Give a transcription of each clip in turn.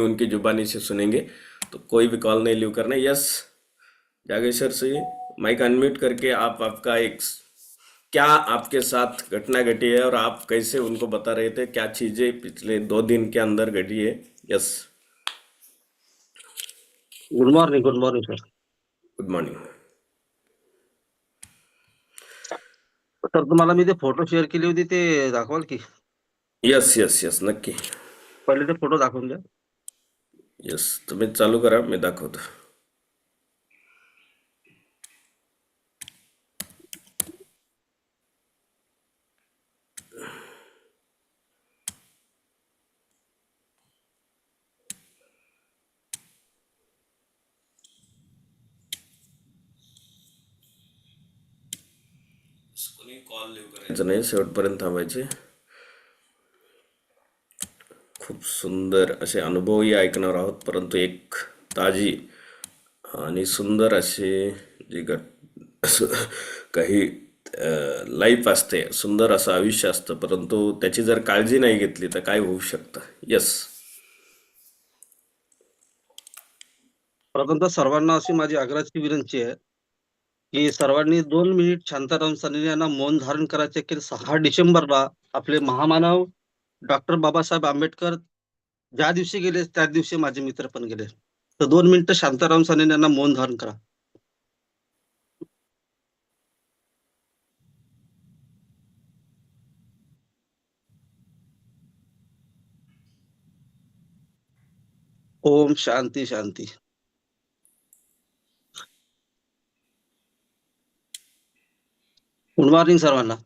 उनकी जुबानी से सुनेंगे। तो कोई भी कॉल नहीं लीव करना। Yes Jageshwar Singh mic unmute करके आप आपका एक क्या आपके साथ घटना घटी है और आप कैसे उनको बता रहे थे? क्या चीज़ें पिछले दो दिन के अंदर घटी है? Yes. Good morning good morning sir good morning sir तुम्हाला मी ते फ़ोटो शेअर केली होती ते दाखवाल की। यस यस यस नक्की। पहिले ते फ़ोटो दाखवून द्या यस तुम्ही चालू करा मी दाखवतो. कोणी कॉल करायचं. नाही शेवटपर्यंत थांबायचे. खूप सुंदर असे अनुभवही ऐकणार आहोत परंतु एक ताजी आणि सुंदर असे जे घट काही लाईफ असते सुंदर असं आयुष्य असतं परंतु त्याची जर काळजी नाही घेतली तर काय होऊ शकतं? यस प्रथमतः सर्वांना अशी माझी आग्रहाची विनंती आहे की सर्वांनी दोन मिनिट शांताराम साने यांना मौन धारण करायचे की सहा डिसेंबरला आपले महामानव डॉक्टर बाबासाहेब आंबेडकर ज्या दिवशी गेले त्या दिवशी माझे मित्र पण गेले. तर दोन मिनिटं शांताराम साने यांना मौन धारण करा. ओम शांती शांती. गुड मॉर्निंग सर्वांना.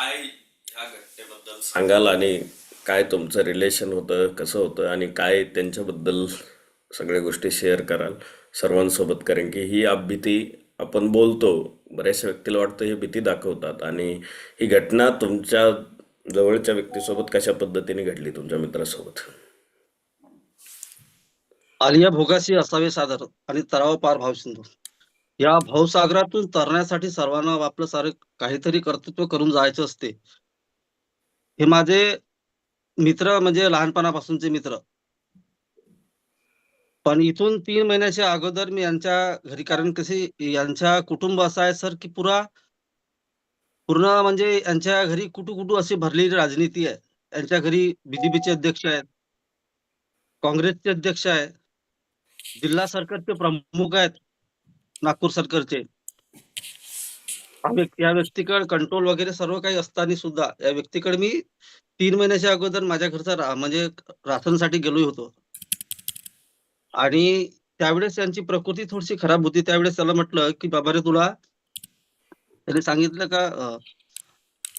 काय ह्या घटनेबद्दल सांगाल आणि काय तुमचं रिलेशन होतं कसं होतं आणि काय त्यांच्याबद्दल सगळ्या गोष्टी शेअर कराल सर्वांसोबत? कारण की ही आप भीती आपण बोलतो बऱ्याचशा व्यक्तीला वाटतं ही भीती दाखवतात. आणि ही घटना तुमच्या जवळच्या व्यक्तीसोबत कशा पद्धतीने घडली तुमच्या मित्रासोबत? आलिया भोगासी असावे सादर आणि तराव पार भावसिंधू. या भावसागरातून तरण्यासाठी सर्वांना आपलं सारं काहीतरी कर्तृत्व करून जायचं असते. हे माझे मित्र म्हणजे लहानपणापासूनचे मित्र. पण इथून तीन महिन्याच्या अगोदर मी यांच्या घरी कारण कसे यांच्या कुटुंब असं आहे सर की पुरा पूर्ण म्हणजे यांच्या घरी कुटू कुटू अशी भरलेली राजनीती आहे. यांच्या घरी बीजेपीचे अध्यक्ष आहेत काँग्रेसचे अध्यक्ष आहे जिल्हा सरकारचे प्रमुख आहेत. नागपूर सरकारचे. या व्यक्तीकडे कंट्रोल वगैरे सर्व काही असताना सुद्धा या व्यक्तीकडे मी तीन महिन्याच्या अगोदर माझ्या घरचा म्हणजे राशनसाठी गेलो होतो. आणि त्यावेळेस त्यांची प्रकृती थोडीशी खराब होती. त्यावेळेस त्याला म्हटलं की बाबा रे तुला त्याने सांगितलं का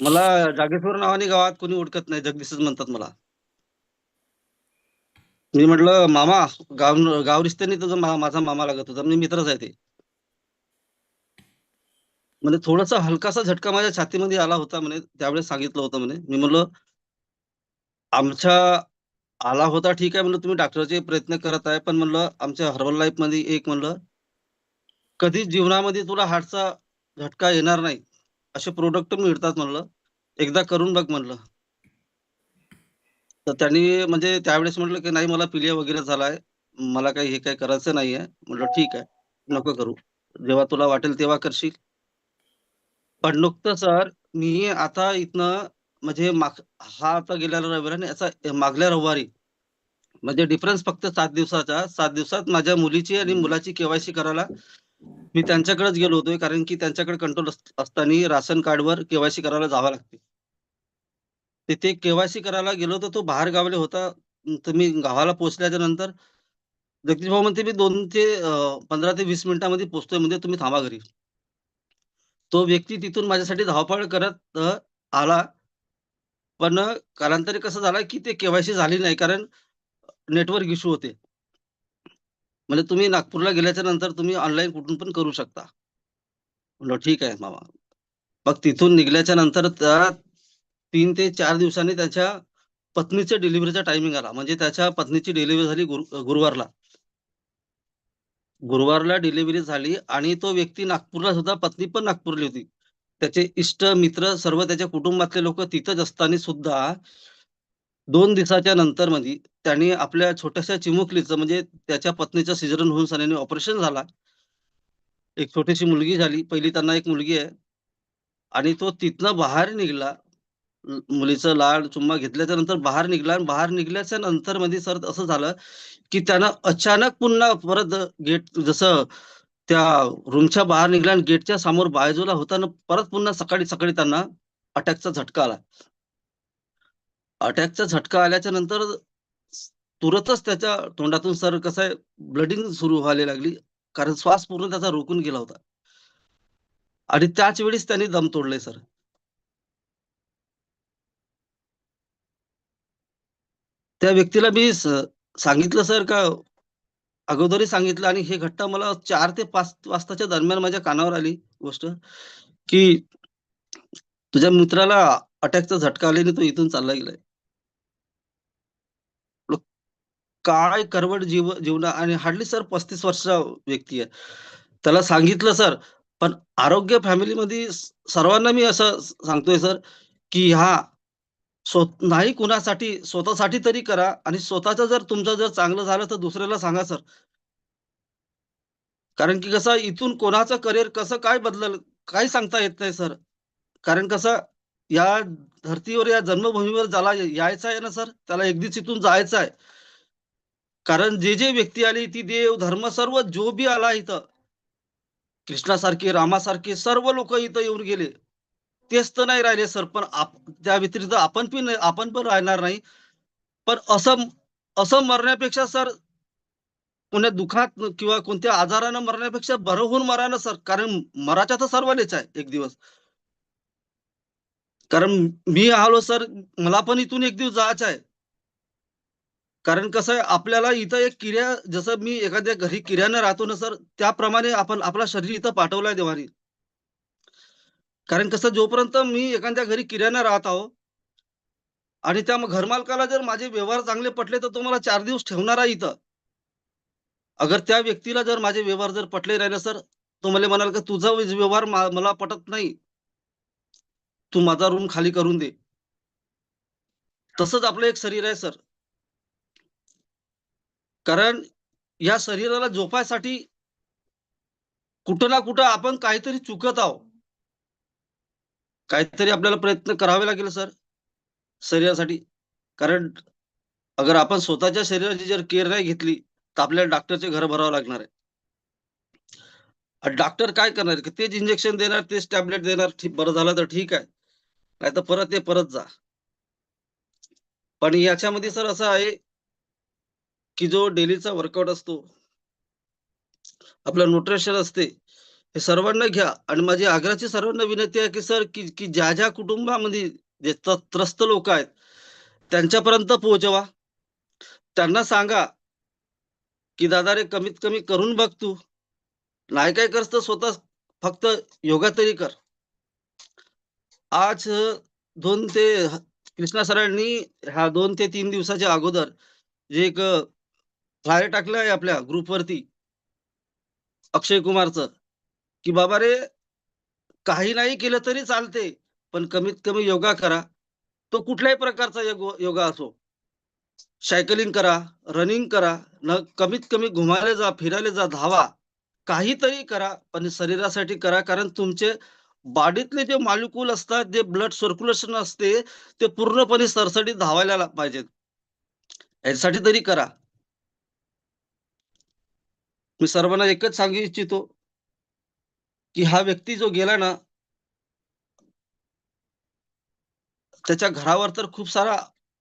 मला जागेश्वर नावाने गावात कोणी ओळखत नाही जगदीशच म्हणतात मला. मी म्हटलं मामा गाव गाव रिस्त्याने तुझा माझा मामा लागत होता. मी मित्रच आहे ते. म्हणजे थोडासा हलकासा झटका माझ्या छातीमध्ये आला होता म्हणे त्यावेळेस सांगितलं होतं म्हणे. मी म्हणलं आमच्या आला होता ठीक आहे म्हणलं तुम्ही डॉक्टरचे प्रयत्न करत आहे पण म्हणलं आमच्या हर्बल लाईफमध्ये एक म्हणलं कधीच जीवनामध्ये तुला हार्टचा झटका येणार नाही. असे प्रोडक्ट मिळतात म्हणलं. एकदा करून बघ म्हणलं. तर त्यांनी म्हणजे त्यावेळेस म्हटलं की नाही मला पिलिया वगैरे झालाय. मला काही हे काही करायचं नाही आहे म्हटलं ठीक आहे. नको करू. जेव्हा तुला वाटेल तेव्हा करशील. नुकतं सर मी आता इथनं म्हणजे माग हा आता गेल्या रविवारी आणि याचा मागल्या रविवारी म्हणजे डिफरन्स फक्त सात दिवसाचा. सात दिवसात माझ्या मुलीची आणि मुलाची केवायसी करायला मी त्यांच्याकडेच गेलो होतो कारण की त्यांच्याकडे कंट्रोल असताना राशन कार्डवर केवायसी करायला जावं लागते. तिथे केवायसी करायला गेलो तर तो बाहेर गावले होता. तर मी गावाला पोहोचल्याच्या नंतर जगदीश भाऊ म्हणते मी दोन ते पंधरा ते वीस मिनिटांमध्ये पोहोचतोय म्हणजे तुम्ही थांबा घरी. तो व्यक्ती तिथून माझ्यासाठी धावपळ करत आला. पण कालांतरी कसं झालं की ते केवायसी झाली नाही कारण नेटवर्क इश्यू होते. म्हणजे तुम्ही नागपूरला गेल्याच्यानंतर तुम्ही ऑनलाईन कुठून पण करू शकता. म्हणलं ठीक आहे मामा. मग तिथून निघल्याच्या नंतर त्या तीन ते चार दिवसांनी त्याच्या पत्नीच्या डिलिव्हरीचा टायमिंग आला. म्हणजे त्याच्या पत्नीची डिलिव्हरी झाली गुरु गुरुवारला. गुरुवारला डिलिव्हरी झाली आणि तो व्यक्ती नागपूरला सुद्धा पत्नी पण नागपूरली होती. त्याचे इष्ट मित्र सर्व त्याच्या कुटुंबातले लोक तिथंच असताना सुद्धा दोन दिवसाच्या नंतर मध्ये त्यांनी आपल्या छोट्याशा चिमुकलीचं म्हणजे त्याच्या पत्नीचं सिजरन होऊन सन्याने ऑपरेशन झाला. एक छोटीशी मुलगी झाली. पहिली त्यांना एक मुलगी आहे. आणि तो तिथनं बाहेर निघाला. मुलीचं लाड चुम्मा घेतल्याच्या नंतर बाहेर निघला आणि बाहेर निघल्याच्या नंतर मध्ये सर असं झालं की त्यानं अचानक पुन्हा परत गेट जसं त्या रूमच्या बाहेर निघाला आणि गेटच्या समोर बाजूला होताना परत पुन्हा सकाळी सकाळी त्यांना अटॅकचा झटका आला. अटॅकचा झटका आल्याच्यानंतर तुरंतच त्याच्या तोंडातून सर कसं आहे ब्लडिंग सुरू व्हायला लागली कारण श्वास पूर्ण त्याचा रोखून गेला होता. आणि त्याच वेळीच त्यांनी दम तोडले सर. त्या व्यक्तीला मी सांगितलं सर का अगोदरही सांगितलं आणि हे घटना मला चार ते पाच वाजताच्या दरम्यान माझ्या कानावर आली गोष्ट की तुझ्या मित्राला अटॅकचा झटका आल्याने तो इथून चालला गेलाय. काय करवट जीव जीवना आणि हार्डली सर पस्तीस वर्षाचा व्यक्ती आहे. त्याला सांगितलं सर पण आरोग्य फॅमिलीमध्ये सर्वांना मी असं सांगतोय सर की हा स्व नाही कुणासाठी स्वतःसाठी तरी करा आणि स्वतःचं जर तुमचं जर चांगलं झालं तर दुसऱ्याला सांगा सर. कारण की कसं इथून कोणाचं करिअर कसं काय बदलल काही सांगता येत नाही सर. कारण कसं या धर्तीवर या जन्मभूमीवर ज्याला यायचं आहे ना सर त्याला एकदीच इथून जायचं आहे. कारण जे जे व्यक्ती आली ती देव धर्म सर्व जो बी आला इथं कृष्णासारखे रामासारखे सर्व लोक इथं येऊन गेले. तेच तर नाही राहिले सर पण आप त्या व्यतिरिक्त आपण पण आपण पण राहणार नाही. पण असं असं मरण्यापेक्षा सर कोण्या दुखात किंवा कोणत्या आजारानं मरण्यापेक्षा बरं होऊन मरा ना सर कारण मराच्या तर सर्वांनीच आहे एक दिवस. कारण मी आलो सर मला पण इथून एक दिवस जायचं आहे. कारण कसं आहे आपल्याला इथं एक किर्या जसं मी एखाद्या घरी किऱ्यानं राहतो ना सर त्याप्रमाणे आपण आपला शरीर इथं पाठवलाय देवानी. कारण कसं जोपर्यंत मी एखाद्या घरी किराणा राहत आहो आणि त्या मग घरमालकाला जर माझे व्यवहार चांगले पटले तर तो मला चार दिवस ठेवणार आहे इथं. अगर त्या व्यक्तीला जर माझे व्यवहार जर पटले राहिले सर तो मला म्हणाल का तुझा व्यवहार मला पटत नाही. तू माझा रूम खाली करून दे. तसंच आपलं एक शरीर आहे सर. कारण या शरीराला जोपायसाठी कुठं ना कुठं आपण काहीतरी चुकत आहो. काहीतरी आपल्याला प्रयत्न करावे लागेल सर शरीरासाठी. कारण अगर आपण स्वतःच्या शरीराची जर केअर नाही घेतली तर आपल्याला डॉक्टरचे घर भरावं लागणार आहे. डॉक्टर काय करणार की तेच इंजेक्शन देणार तेच टॅबलेट देणार. बरं झालं तर ठीक आहे. नाही तर परत ते परत जा. पण याच्यामध्ये सर असं आहे की जो डेलीचा वर्कआउट असतो आपलं न्यूट्रिशन असते हे सर्वांना घ्या. आणि माझी आग्रहाची सर्वांना विनंती आहे की सर की की ज्या ज्या कुटुंबामध्ये जे त्रस्त लोक आहेत त्यांच्यापर्यंत पोहोचवा. त्यांना सांगा की दादा रे कमीत कमी करून बघ तू. नाही काय करत स्वतः फक्त योगा तरी कर. आज दोन ते कृष्णा सरांनी ह्या दोन ते तीन दिवसाच्या अगोदर जे एक फ्लायर टाकलं आहे आपल्या ग्रुपवरती अक्षय कुमारचं. की बाबा रे काही नाही केलं तरी चालते पण कमीत कमी योगा करा. तो कुठल्याही प्रकारचा योग- योगा असो. सायकलिंग करा रनिंग करा न कमीत कमी घुमायला जा फिरायला जा धावा. काहीतरी करा पण शरीरासाठी करा कारण तुमचे बॉडीतले जे मालिकूल असतात जे ब्लड सर्क्युलेशन असते ते पूर्णपणे सरसटीत धावायला पाहिजेत. यासाठी तरी करा. मी सर्वांना एकच सांगू इच्छितो की हा व्यक्ती जो गेला ना त्याच्या घरावर तर खूप सारा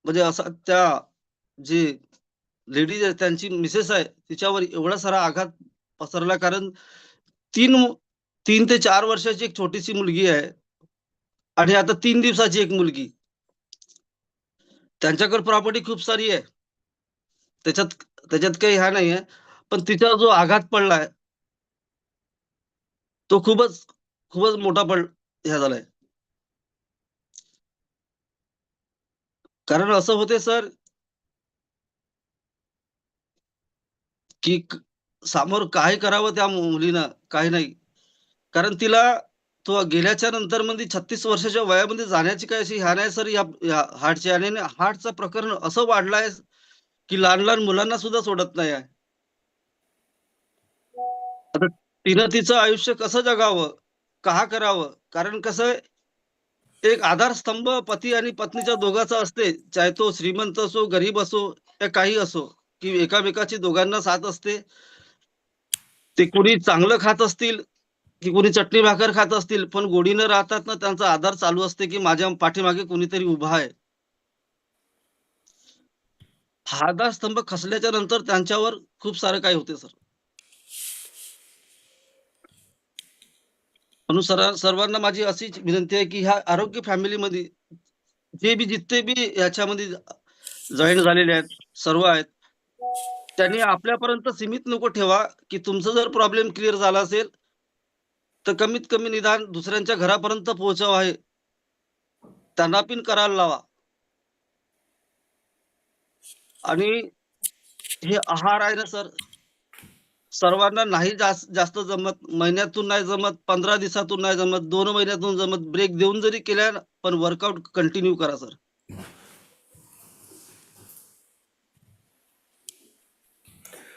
म्हणजे असा त्या जे लेडीज आहे त्यांची मिसेस आहे तिच्यावर एवढा सारा आघात पसरला. कारण तीन तीन ते चार वर्षाची एक छोटीशी मुलगी आहे आणि आता तीन दिवसाची एक मुलगी. त्यांच्याकडे प्रॉपर्टी खूप सारी आहे. त्याच्यात त्याच्यात काही ह्या नाही आहे पण तिचा जो आघात पडलाय तो खूपच खूपच मोठा पड ह्या झालाय. कारण असं होते सर की समोर काय करावं त्या मुलीनं काही नाही. कारण तिला तो गेल्याच्यानंतर म्हणजे छत्तीस वर्षाच्या वयामध्ये जाण्याची काय अशी ह्या नाही सर या या हार्टची आणि हार्टचं प्रकरण असं वाढलंय की लहान लहान मुलांना सुद्धा सोडत नाही आहे. आता तिनं तिचं आयुष्य कसं जगावं का करावं? कारण कसं एक आधारस्तंभ पती आणि पत्नीच्या दोघांचा असते. चाहे तो श्रीमंत असो गरीब असो या काही असो की एकामेकाची दोघांना साथ असते. ते कोणी चांगलं खात असतील की कोणी चटणी भाकर खात असतील पण गोडीनं राहतात ना त्यांचा आधार चालू असते की माझ्या पाठीमागे कोणीतरी उभा आहे. हा आधारस्तंभ खसल्याच्या नंतर त्यांच्यावर खूप सारं काही होते सर. म्हणून सर सर्वांना माझी अशीच विनंती आहे की ह्या आरोग्य फॅमिलीमध्ये जे बी जितके बी याच्यामध्ये जॉईन झालेले आहेत सर्व आहेत त्यांनी आपल्यापर्यंत सीमित नको ठेवा की तुमचा जर प्रॉब्लेम क्लिअर झाला असेल तर कमीत कमी निदान दुसऱ्यांच्या घरापर्यंत पोहोचव आहे. त्यांना पिन करायला लावा. आणि हे आहार आहे ना सर सर्वांना नाही जास्त जास्त जमत महिन्यातून नाही जमत पंधरा दिवसातून नाही जमत दोन महिन्यातून जमत ब्रेक देऊन जरी केल्या ना, पण वर्कआउट कंटिन्यू करा सर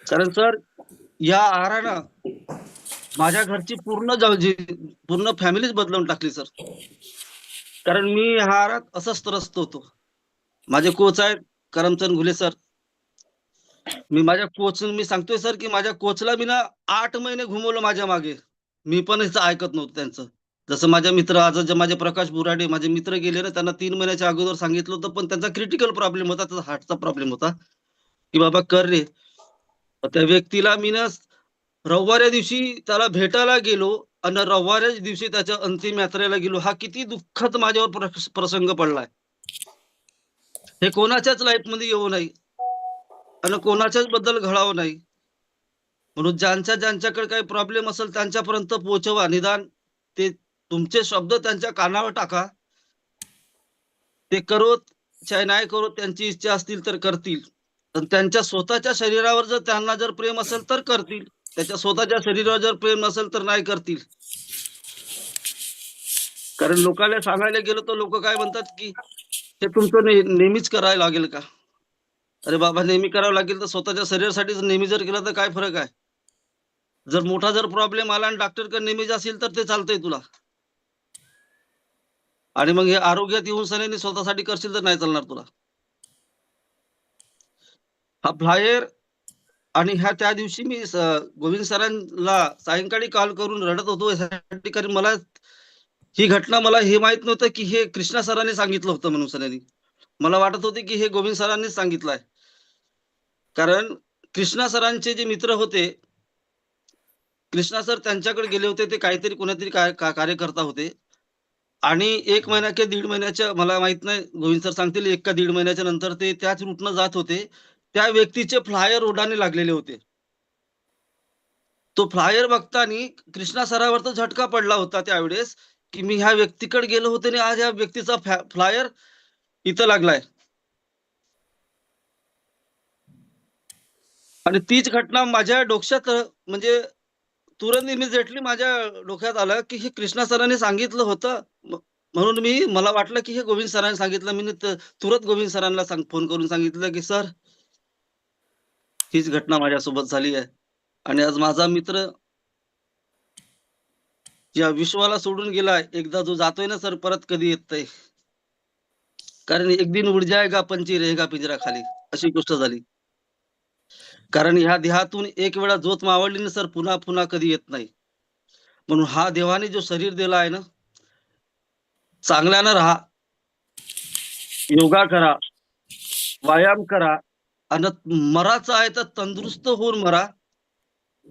कारण सर या आहारानं माझ्या घरची पूर्ण पूर्ण फॅमिलीच बदलवून टाकली सर कारण मी ह्या आहारात असंच त्रस्त होतो. माझे कोच आहेत करमचंद घुले सर मी माझ्या कोच मी सांगतोय सर की माझ्या कोचला मी ना आठ महिने घुमवलं माझ्या मागे. मी पण ह्याचं ऐकत नव्हतं त्यांचं. जसं माझ्या मित्र आज जे माझे प्रकाश बुराडे माझे मित्र गेले ना त्यांना तीन महिन्याच्या अगोदर सांगितलं होतं पण त्यांचा क्रिटिकल प्रॉब्लेम होता त्याचा हार्टचा प्रॉब्लेम होता. की बाबा कर रे. त्या व्यक्तीला मी ना रविवाऱ्या दिवशी त्याला भेटायला गेलो आणि रविवाऱ्याच दिवशी त्याच्या अंतिम यात्रेला गेलो. हा किती दुःखद माझ्यावर प्रसंग पडलाय. हे कोणाच्याच लाईफमध्ये येऊ नये आणि कोणाच्याच बद्दल घडावं नाही. म्हणून ज्यांच्या ज्यांच्याकडे काही प्रॉब्लेम असेल त्यांच्यापर्यंत पोहोचवा. निदान ते तुमचे शब्द त्यांच्या कानावर टाका. ते करोत चाहे नाही करोत त्यांची इच्छा असतील तर करतील. पण त्यांच्या स्वतःच्या शरीरावर जर त्यांना जर प्रेम असेल तर करतील. त्याच्या स्वतःच्या शरीरावर जर प्रेम नसेल तर नाही करतील. कारण लोकांना सांगायला गेलो तर लोक काय म्हणतात की हे तुमचं नेहमीच करायला लागेल का? अरे बाबा नेहमी करावं लागेल तर स्वतःच्या शरीरासाठी नेहमी जर केलं तर काय फरक आहे? जर मोठा जर प्रॉब्लेम आला आणि डॉक्टरकडे नेहमीच असेल तर ते चालतंय तुला. आणि मग हे आरोग्यात येऊन सनेने स्वतःसाठी करशील तर नाही चालणार तुला. हा फ्लायर आणि ह्या त्या दिवशी मी गोविंद सरांना सायंकाळी कॉल करून रडत होतो. यासाठी कारण मला ही घटना मला हे माहीत नव्हतं की हे कृष्णा सरांनी सांगितलं होतं म्हणून सरांनी मला वाटत होते की हे गोविंद सरांनीच सांगितलंय कारण कृष्णा सरांचे जे मित्र होते कृष्णा सर त्यांच्याकडे गेले होते ते काहीतरी कोणीतरी काय- का- कार्यकर्ता होते. आणि एक महिना किंवा दीड महिन्याच्या मला माहीत नाही गोविंद सर सांगतील एक का दीड महिन्याच्या नंतर ते त्याच रूटनं जात होते. त्या व्यक्तीचे फ्लायर रोडाने लागलेले होते. तो फ्लायर बघतानी कृष्णा सरावर तर झटका पडला होता त्यावेळेस की मी ह्या व्यक्तीकडे गेलो होते आणि आज ह्या व्यक्तीचा फ्लायर इथं लागलाय. आणि तीच घटना माझ्या डोक्यात म्हणजे तुरंत इमिजिएटली माझ्या डोक्यात आलं की हे कृष्णा सरांनी सांगितलं होतं. म्हणून मी मला वाटलं की हे गोविंद सरांनी सांगितलं. मी तुरंत गोविंद सरांना सांग फोन करून सांगितलं की सर हीच घटना माझ्यासोबत झाली आहे. आणि आज माझा मित्र या विश्वाला सोडून गेलाय एकदा जो जातोय ना सर परत कधी येत कारण एक दिन उड जायगा पंची रहेगा पिंजरा खाली अशी गोष्ट झाली. कारण ह्या देहातून एक वेळा जोत मावळली ना सर पुन्हा पुन्हा कधी येत नाही. म्हणून हा देवाने जो शरीर दिला आहे ना चांगल्यानं राहा. योगा करा. व्यायाम करा. आणि मराचं आहे तर तंदुरुस्त होऊन मरा.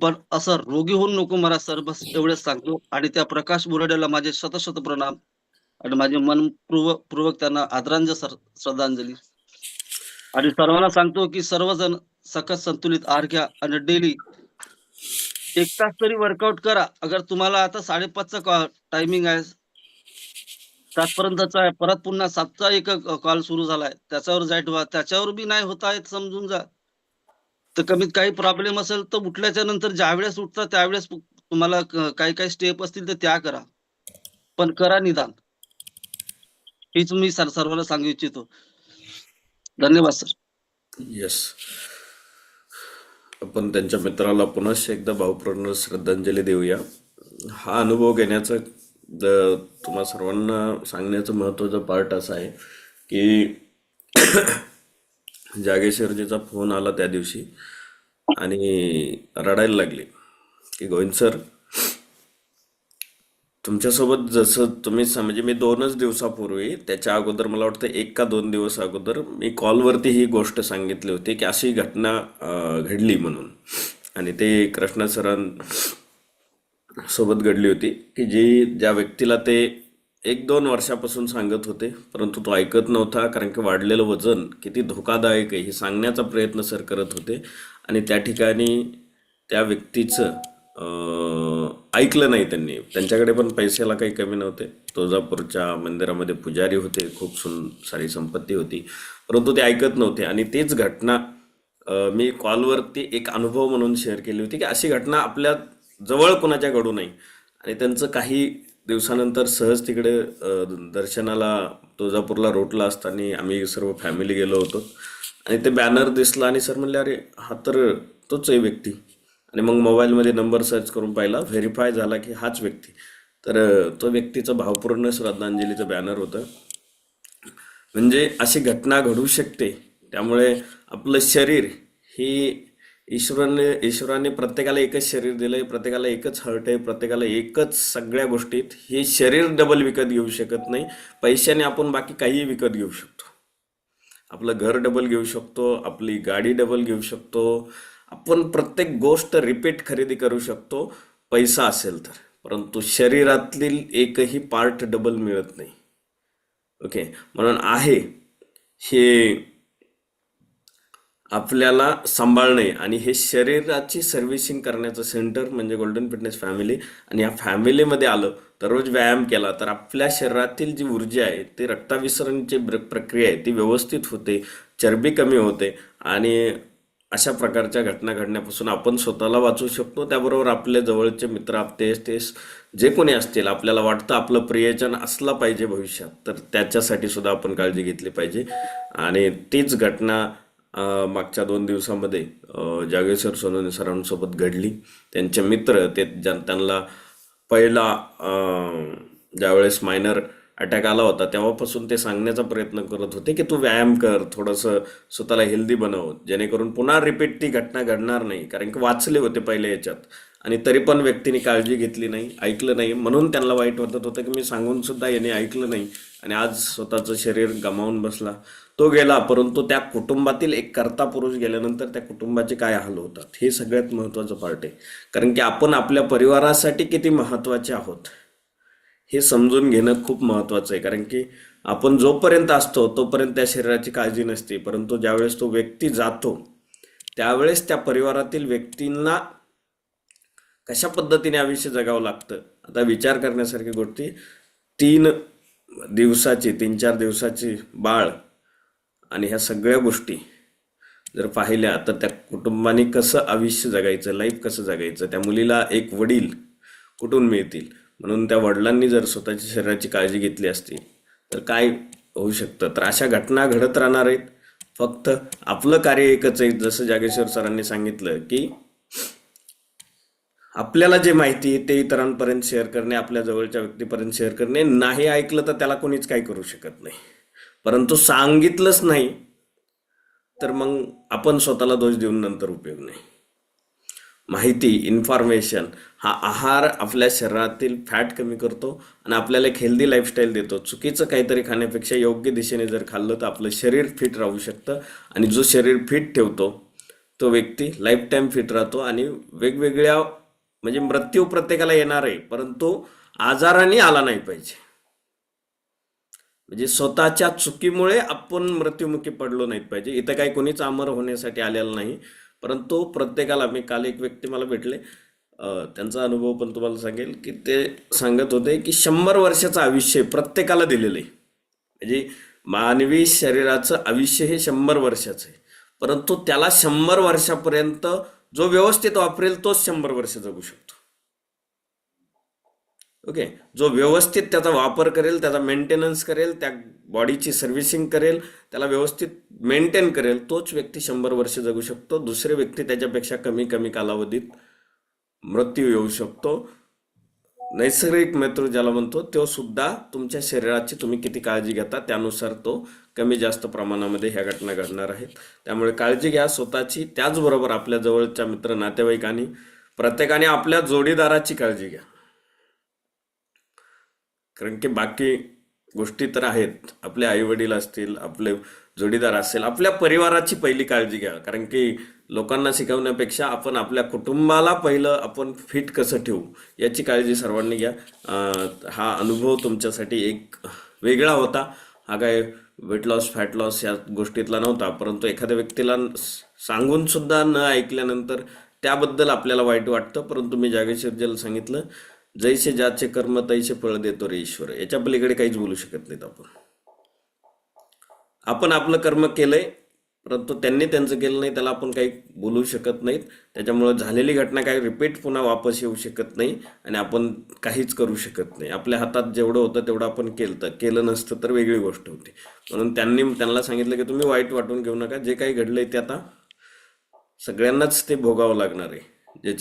पण असं रोगी होऊन नको मरा सर. बस एवढंच सांगतो. आणि त्या प्रकाश बोराड्याला माझे शतशत प्रणाम. आणि माझे मनपूर्वक पूर्वक त्यांना आदरांजली सर. श्रद्धांजली. आणि सर्वांना सांगतो की सर्वजण सकस संतुलित आहार घ्या आणि डेली एक तास तरी वर्कआउट करा. अगर तुम्हाला आता साडेपाचचा टायमिंग आहे. सातपर्यंतचा आहे. परत पुन्हा सातचा एक कॉल सुरू झालाय. त्याच्यावर जाईट व्हा त्याच्यावर बी नाही होत आहे समजून जा. तर कमीत काही प्रॉब्लेम असेल तर उठल्याच्या नंतर ज्यावेळेस उठता त्यावेळेस तुम्हाला काही काही स्टेप असतील तर त्या करा. पण करा निदान. हीच मी सर सर्वांना सांगू इच्छितो. धन्यवाद सर. येस आपण त्यांच्या मित्राला पुनश्च एकदा भावपूर्ण श्रद्धांजली देऊया. हा अनुभव घेण्याचं द- तुम्हा सर्वांना सांगण्याचं महत्त्वाचा पार्ट असा आहे की जागेश्वरजीचा फोन आला त्या दिवशी आणि रडायला लागली की गोविंद सर तुमच्यासोबत जसं तुम्ही म्हणजे मी दोनच दिवसापूर्वी त्याच्या अगोदर मला वाटतं एक का दोन दिवस अगोदर मी कॉलवरती ही गोष्ट सांगितली होती की अशी घटना घडली म्हणून. आणि ते कृष्णा सरां सोबत घडली होती की जी ज्या व्यक्तीला ते एक दोन वर्षापासून सांगत होते परंतु तो ऐकत नव्हता कारण की वाढलेलं वजन किती धोकादायक आहे हे सांगण्याचा प्रयत्न सर करत होते. आणि त्या ठिकाणी त्या व्यक्तीचं ऐकलं नाही त्यांनी. त्यांच्याकडे पण पैशाला काही कमी नव्हते. तुळजापूरच्या मंदिरामध्ये पुजारी होते. खूप सुन सारी संपत्ती होती. परंतु ते ऐकत नव्हते. आणि तीच घटना मी कॉलवरती एक अनुभव म्हणून शेअर केली होती की अशी घटना आपल्या जवळ कोणाच्या घडू नये. आणि त्यांचं काही दिवसानंतर सहज तिकडे दर्शनाला तुळजापूरला रोटला असताना आम्ही सर्व फॅमिली गेलो होतो. आणि ते बॅनर दिसला आणि सर म्हणले अरे हा तर तोच आहे व्यक्ती. आणि मग मोबाईलमध्ये नंबर सर्च करून पाहिला व्हेरीफाय झाला की हाच व्यक्ती. तर तो व्यक्तीचं भावपूर्ण श्रद्धांजलीचं बॅनर होतं. म्हणजे अशी घटना घडू शकते. त्यामुळे आपलं शरीर ही ईश्वराने ईश्वराने प्रत्येकाला एकच शरीर दिलं आहे प्रत्येकाला एकच हर्ट आहे प्रत्येकाला एकच सगळ्या गोष्टीत हे शरीर डबल विकत घेऊ शकत नाही. पैशाने आपण बाकी काहीही विकत घेऊ शकतो. आपलं घर डबल घेऊ शकतो आपली गाडी डबल घेऊ शकतो आपण प्रत्येक गोष्ट रिपीट खरेदी करू शकतो. पैसा असेल तर. परंतु शरीरातील एकही पार्ट डबल मिळत नाही. ओके म्हणून आहे हे आपल्याला सांभाळणे आणि हे शरीराची सर्व्हिसिंग करण्याचं सेंटर म्हणजे गोल्डन फिटनेस फॅमिली आणि या फॅमिलीमध्ये आलं तर रोज व्यायाम केला तर आपल्या शरीरातील जी ऊर्जा आहे ती रक्ताविसरणची प्रक्रिया आहे ती व्यवस्थित होते चरबी कमी होते आणि अशा प्रकारच्या घटना घडण्यापासून आपण स्वतःला वाचू शकतो. त्याबरोबर आपले जवळचे मित्र आपते तेस जे कोणी असतील आपल्याला वाटतं आपलं प्रियजन असला पाहिजे भविष्यात तर त्याच्यासाठी सुद्धा आपण काळजी घेतली पाहिजे. आणि तीच घटना मागच्या दोन दिवसामध्ये अं, जागेश्वर सोनवणे सरांसोबत घडली. त्यांचे मित्र ते ज्या त्यांना पहिला ज्यावेळेस मायनर अटॅक आला होता तेव्हापासून ते सांगण्याचा प्रयत्न करत होते की तू व्यायाम कर थोडंसं स्वतःला हेल्दी बनव जेणेकरून पुन्हा रिपीट ती घटना घडणार नाही. कारण की वाचले होते पहिले याच्यात. आणि तरी पण व्यक्तीने काळजी घेतली नाही ऐकलं नाही. म्हणून त्यांना वाईट वाटत होतं की मी सांगून सुद्धा याने ऐकलं नाही. आणि आज स्वतःचं शरीर गमावून बसला. तो गेला परंतु त्या कुटुंबातील एक कर्ता पुरुष गेल्यानंतर त्या कुटुंबाचे काय हाल होतात? हे सगळ्यात महत्त्वाचं पार्ट आहे. कारण की आपण आपल्या परिवारासाठी किती महत्त्वाचे आहोत? हे समजून घेणं खूप महत्त्वाचं आहे. कारण की आपण जोपर्यंत असतो तोपर्यंत त्या शरीराची काळजी नसते. परंतु ज्यावेळेस तो व्यक्ती जातो त्यावेळेस त्या परिवारातील व्यक्तींना कशा पद्धतीने आयुष्य जगावं लागतं? आता विचार करण्यासारखी गोष्टी तीन दिवसाची तीन चार दिवसाची बाळ आणि ह्या सगळ्या गोष्टी जर पाहिल्या तर त्या कुटुंबाने कसं आयुष्य जगायचं लाईफ कसं जगायचं त्या मुलीला एक वडील कुठून मिळतील? म्हणून त्या वडिलांनी जर स्वतःच्या शरीराची काळजी घेतली असती तर काय होऊ शकतं? तर अशा घटना घडत राहणार आहेत. फक्त आपलं कार्य एकच आहे. जसं जागेश्वर सरांनी सांगितलं की आपल्याला जे माहिती आहे ते इतरांपर्यंत शेअर करणे आपल्या जवळच्या व्यक्तीपर्यंत शेअर करणे. नाही ऐकलं तर त्याला कोणीच काही करू शकत नाही. परंतु सांगितलंच नाही तर मग आपण स्वतःला दोष देऊन नंतर उपयोग नाही. माहिती इन्फॉर्मेशन हा आहार आपल्या शरीरातील फॅट कमी करतो आणि आपल्याला एक हेल्दी लाईफस्टाईल देतो. चुकीचं काहीतरी खाण्यापेक्षा योग्य दिशेने जर खाल्लं तर आपलं शरीर फिट राहू शकतं आणि जो शरीर फिट ठेवतो तो व्यक्ती लाईफ टाईम फिट राहतो आणि वेगवेगळ्या म्हणजे मृत्यू प्रत्येकाला येणार आहे परंतु आजाराने आला नाही पाहिजे. म्हणजे स्वतःच्या चुकीमुळे आपण मृत्युमुखी पडलो नाहीत पाहिजे. इथं काही कोणीच अमर होण्यासाठी आलेलं नाही. परंतु प्रत्येकाला मी काल एक व्यक्ती मला भेटले त्यांचा अनुभव पण तुम्हाला सांगेल की ते सांगत होते की शंभर वर्षाचं आयुष्य प्रत्येकाला दिलेलं आहे. म्हणजे मानवी शरीराचं आयुष्य हे शंभर वर्षाचं आहे. परंतु त्याला शंभर वर्षापर्यंत जो व्यवस्थित वापरेल तोच शंभर वर्ष जगू शकतो. ओके? जो व्यवस्थित त्याचा वापर करेल त्याचा मेंटेनन्स करेल त्या बॉडीची सर्व्हिसिंग करेल त्याला व्यवस्थित मेंटेन करेल तोच व्यक्ती शंभर वर्ष जगू शकतो. दुसरे व्यक्ती त्याच्यापेक्षा कमी कमी कालावधीत मृत्यू येऊ शकतो. नैसर्गिक मृत्यू ज्याला म्हणतो तो सुद्धा तुमच्या शरीराची तुम्ही किती काळजी घेता त्यानुसार तो कमी जास्त प्रमाणामध्ये ह्या घटना घडणार आहेत. त्यामुळे काळजी घ्या स्वतःची. त्याचबरोबर आपल्या जवळच्या मित्र नातेवाईकांनी प्रत्येकाने आपल्या जोडीदाराची काळजी घ्या. कारण की बाकी गोष्टी तर आहेत. आपले आईवडील असतील आपले जोडीदार असेल आपल्या परिवाराची पहिली काळजी घ्या. कारण की लोकांना शिकवण्यापेक्षा आपण आपल्या कुटुंबाला पहिलं आपण फिट कसं ठेवू याची काळजी सर्वांनी घ्या. हा अनुभव तुमच्यासाठी एक वेगळा होता. हा काय वेट लॉस फॅट लॉस या गोष्टीतला नव्हता. परंतु एखाद्या व्यक्तीला सांगूनसुद्धा न ऐकल्यानंतर त्याबद्दल आपल्याला वाईट वाटतं. परंतु मी जागेश्वर ज्याला सांगितलं जैसे ज्याचे कर्म तैसे फळ देतो रे ईश्वर. याच्या पलीकडे काहीच बोलू शकत नाहीत आपण. आपण आपलं कर्म केलंय परंतु त्यांनी त्यांचं केलं नाही त्याला आपण काही बोलू शकत नाहीत. त्याच्यामुळं झालेली घटना काही रिपीट पुन्हा वापस येऊ शकत नाही आणि आपण काहीच करू शकत नाही. आपल्या हातात जेवढं होतं तेवढं आपण केलं तर केलं नसतं तर वेगळी गोष्ट होती. म्हणून त्यांनी त्यांना सांगितलं की तुम्ही वाईट वाटून घेऊ नका. जे काही घडलंय ते आता सगळ्यांनाच ते भोगावं लागणार आहे. ज्याची